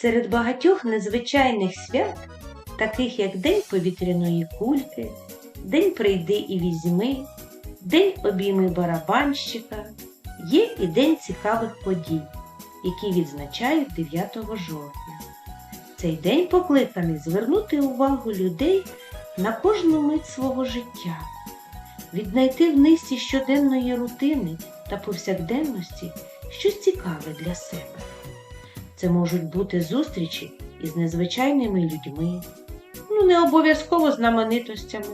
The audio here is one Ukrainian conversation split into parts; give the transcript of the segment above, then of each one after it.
Серед багатьох незвичайних свят, таких як День повітряної кульки, День прийди і візьми, День обійми барабанщика, є і День цікавих подій, які відзначають 9 жовтня. Цей день покликаний звернути увагу людей на кожну мить свого життя, віднайти в низці щоденної рутини та повсякденності щось цікаве для себе. Це можуть бути зустрічі із незвичайними людьми, ну не обов'язково знаменитостями,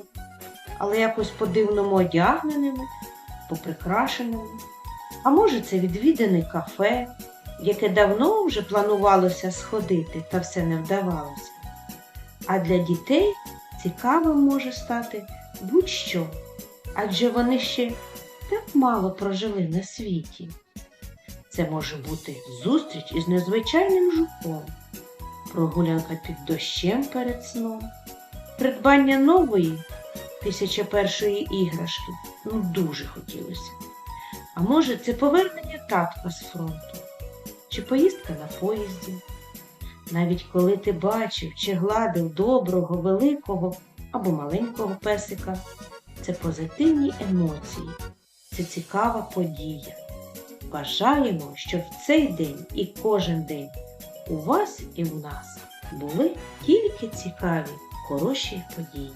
але якось по-дивному одягненими, поприкрашеними. А може, це відвідане кафе, яке давно вже планувалося сходити, та все не вдавалося. А для дітей цікавим може стати будь-що, адже вони ще так мало прожили на світі. Це може бути зустріч із незвичайним жуком, прогулянка під дощем перед сном, придбання нової тисяча першої іграшки. Ну, дуже хотілося. А може, це повернення татка з фронту, чи поїздка на поїзді. Навіть коли ти бачив чи гладив доброго, великого або маленького песика, це позитивні емоції, це цікава подія. Бажаємо, щоб в цей день і кожен день у вас і в нас були тільки цікаві, хороші події.